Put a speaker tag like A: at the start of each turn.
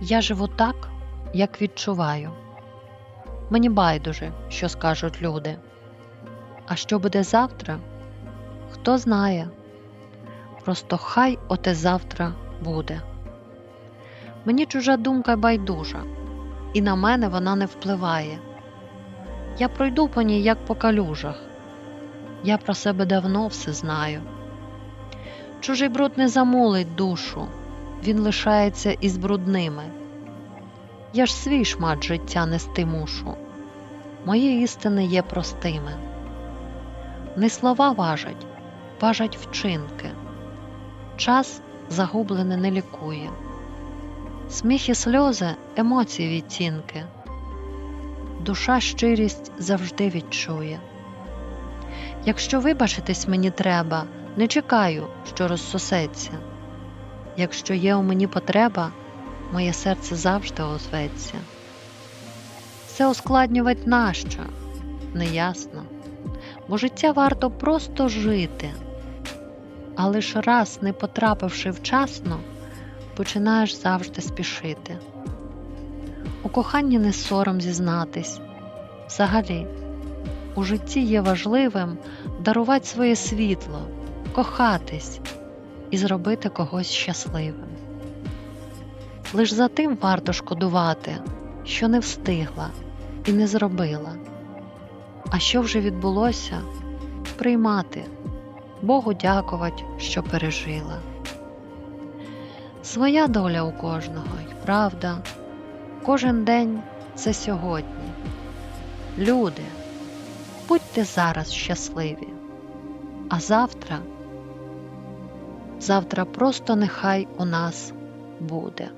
A: Я живу так, як відчуваю. Мені байдуже, що скажуть люди. А що буде завтра? Хто знає. Просто хай оте завтра буде. Мені чужа думка байдужа, і на мене вона не впливає. Я пройду по ній, як по калюжах. Я про себе давно все знаю. Чужий бруд не замулить душу, він лишається із брудними. Я ж свій шмат життя нести мушу, мої істини є простими. Не слова важать, важать вчинки. Час загублене не лікує. Сміх і сльози емоції відтінки. Душа щирість завжди відчує. Якщо вибачитись мені треба, не чекаю, що розсосеться. Якщо є у мені потреба, моє серце завжди озветься. Все ускладнювать нащо? Неясно, бо життя варто просто жити, а лиш раз, не потрапивши вчасно, починаєш завжди спішити. У коханні не сором зізнатись. Взагалі, у житті є важливим дарувати своє світло, кохатись і зробити когось щасливим. Лиш за тим варто шкодувати, що не встигла і не зробила. А що вже відбулося, приймати, Богу дякувати, що пережила. Своя доля у кожного, й правда, кожен день це сьогодні. Люди, будьте зараз щасливі, а завтра, завтра просто нехай у нас буде.